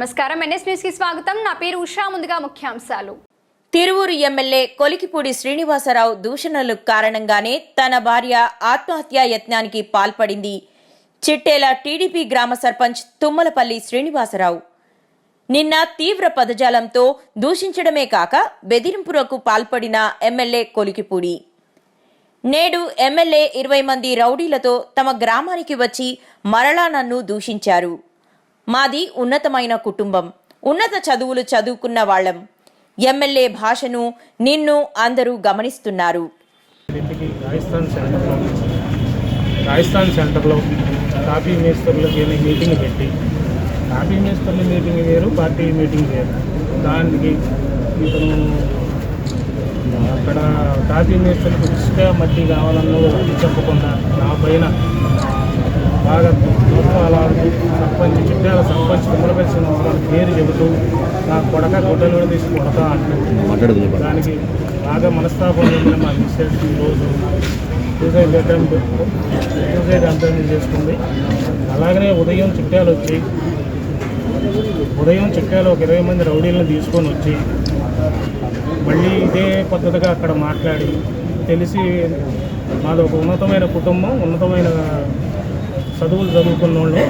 నమస్కారం. ఎన్ఎస్ న్యూస్కి స్వాగతం. నా పేరు ఉషా. ముందుగా ముఖ్యాంశాలు. తిరువూరు ఎమ్మెల్యే కొలికిపూడి శ్రీనివాసరావు దూషణలు కారణంగానే తన భార్య ఆత్మహత్యా యత్నానికి పాల్పడింది. చిట్టేల టీడీపీ గ్రామ సర్పంచ్ తుమ్మలపల్లి శ్రీనివాసరావు. నిన్న తీవ్ర పదజాలంతో దూషించడమే కాక బెదిరింపులకు పాల్పడిన ఎమ్మెల్యే కొలికిపూడి. నేడు ఎమ్మెల్యే ఇరవై మంది రౌడీలతో తమ గ్రామానికి వచ్చి మరలా నన్ను దూషించారు. మాది ఉన్నతమైన కుటుంబం. ఉన్నత చదువులు చదువుకున్న వాళ్ళం. ఎమ్మెల్యే భాషను నిన్ను అందరూ గమనిస్తున్నారు. రాజస్థాన్ సెంటర్లో రాజస్థాన్ సెంటర్లో కాఫీ మేస్తర్లకి మీటింగ్ పెట్టి కాఫీ మేస్తర్ల మీటింగ్ వేరు పార్టీ మీటింగ్ వేరు. దానికి ఇతను అక్కడ కాఫీ మేస్తర్లకు ఇసుక మట్టి కావాలన్నది చెప్పకుండా నా పైన బాగా దూరాలాడుతూ సర్పంచ్ చిట్టాల సర్పంచ్ పేరు చెబుతూ నా కొడక గుడ్డలో తీసి కొడతా అంటాడు దానికి బాగా మనస్తాపం చెందిన మా మిస్సెస్ ఈరోజు సూసైడ్ అటెంప్ట్ సూసైడ్ అటెంప్ట్ చేసుకుంది అలాగనే ఉదయం చిట్టాలు వచ్చి ఉదయం చిట్టాలు ఒక ఇరవై మంది రౌడీలను తీసుకొని వచ్చి మళ్ళీ ఇదే పద్ధతిగా అక్కడ మాట్లాడి తెలిసి మాది ఒక ఉన్నతమైన కుటుంబం ఉన్నతమైన చదువులు చదువుకున్న వాళ్ళు.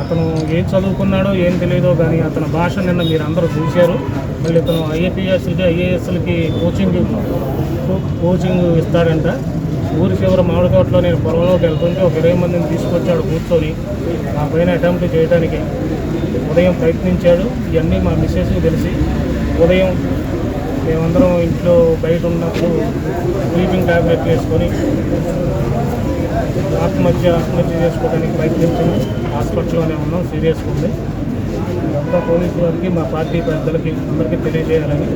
అతను ఏం చదువుకున్నాడో ఏం తెలియదో కానీ అతని భాష నిన్న మీరు అందరూ చూశారు. మళ్ళీ ఇతను ఐఏపీఎస్లకి ఐఏఎస్లకి కోచింగ్ కోచింగ్ ఇస్తాడంట. ఊరి చివర మామిడికోటలో నేను పొలంలోకి వెళ్తుంటే ఒక ఇరవై మందిని తీసుకొచ్చాడు కూర్చొని. నా పైన అటెంప్ట్ చేయడానికి ఉదయం ప్రయత్నించాడు. ఇవన్నీ మా మిస్సెస్కి తెలిసి ఉదయం మేమందరం ఇంట్లో బయట ఉన్నప్పుడు స్లీపింగ్ ట్యాబ్లెట్ వేసుకొని ఆత్మహత్య ఆత్మహత్య చేసుకోవడానికి ప్రయత్నించింది హాస్పిటల్లోనే ఉన్నాం సీరియస్ ఉంది. అంతా పోలీసు వారికి మా పార్టీ పెద్దలకి అందరికీ తెలియజేయాలని